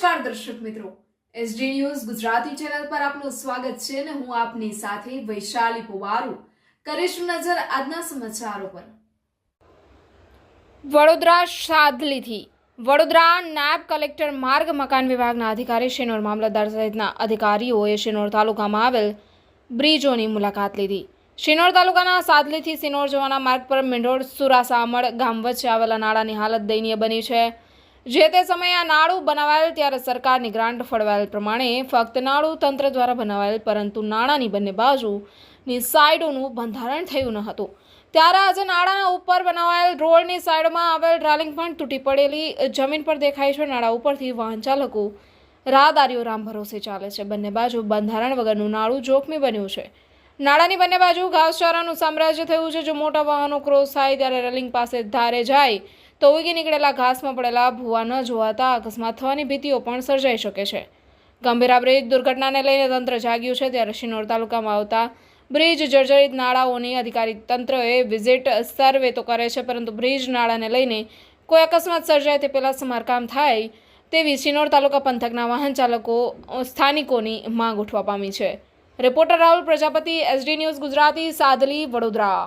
નમસ્કાર દર્શક મિત્રો. એસડી ન્યૂઝ ગુજરાતી ચેનલ પર આપનું સ્વાગત છે અને હું આપની સાથે વૈશાલી પુવારુ. કરીશું નજર આજના સમાચારો પર. વડોદરા સાદલીથી. વડોદરા નાયબ કલેક્ટર માર્ગ મકાન વિભાગના અધિકારી શેનોર મામલતદાર સહિતના અધિકારીઓએ શિનોર તાલુકામાં આવેલ બ્રિજોની મુલાકાત લીધી. શિનોર તાલુકાના સાદલીથી સિનોર જવાના માર્ગ પર મીંઢોળ સુરાસામળ ગામ વચ્ચે આવેલા નાળાની હાલત દયનીય બની છે. જે તે સમયે આ નાળું બનાવાયેલ ત્યારે સરકારની ગ્રાન્ટ ફળવાયેલ પ્રમાણે ફક્ત નાળું તંત્ર દ્વારા બનાવાયેલ, પરંતુ નાણાંની બંને બાજુની સાઈડોનું બંધારણ થયું ન હતું. ત્યારે આજે નાળાના ઉપર બનાવાયેલ રોડની સાઈડમાં આવેલ ડ્રાલિંગ પણ તૂટી પડેલી જમીન પર દેખાય છે. નાળા ઉપરથી વાહન ચાલકો રાહદારીઓ રામ ભરોસે ચાલે છે. બંને બાજુ બંધારણ વગરનું નાળું જોખમી બન્યું છે. નાળાની બંને બાજુ ઘાસચારાનું સામ્રાજ્ય થયું છે. જો મોટા વાહનો ક્રોસ થાય ત્યારે રેલિંગ પાસે ધારે જાય તો ઉગી નીકળેલા ઘાસમાં પડેલા ભૂવા ન જોવાતા અકસ્માત થવાની ભીતિઓ પણ સર્જાઈ શકે છે. ગંભીરા બ્રિજ દુર્ઘટનાને લઈને તંત્ર જાગ્યું છે. ત્યારે શિનોર તાલુકામાં આવતા બ્રિજ જર્જરિત નાળાઓની અધિકારી તંત્રએ વિઝિટ સર્વે તો કરે છે, પરંતુ બ્રિજ નાળાને લઈને કોઈ અકસ્માત સર્જાય તે પહેલાં સમારકામ થાય તેવી શિનોર તાલુકા પંથકના વાહન ચાલકો સ્થાનિકોની માંગ ઉઠવા પામી છે. Reporter Rahul Prajapati S D news Gujarati Sadli Vadodara.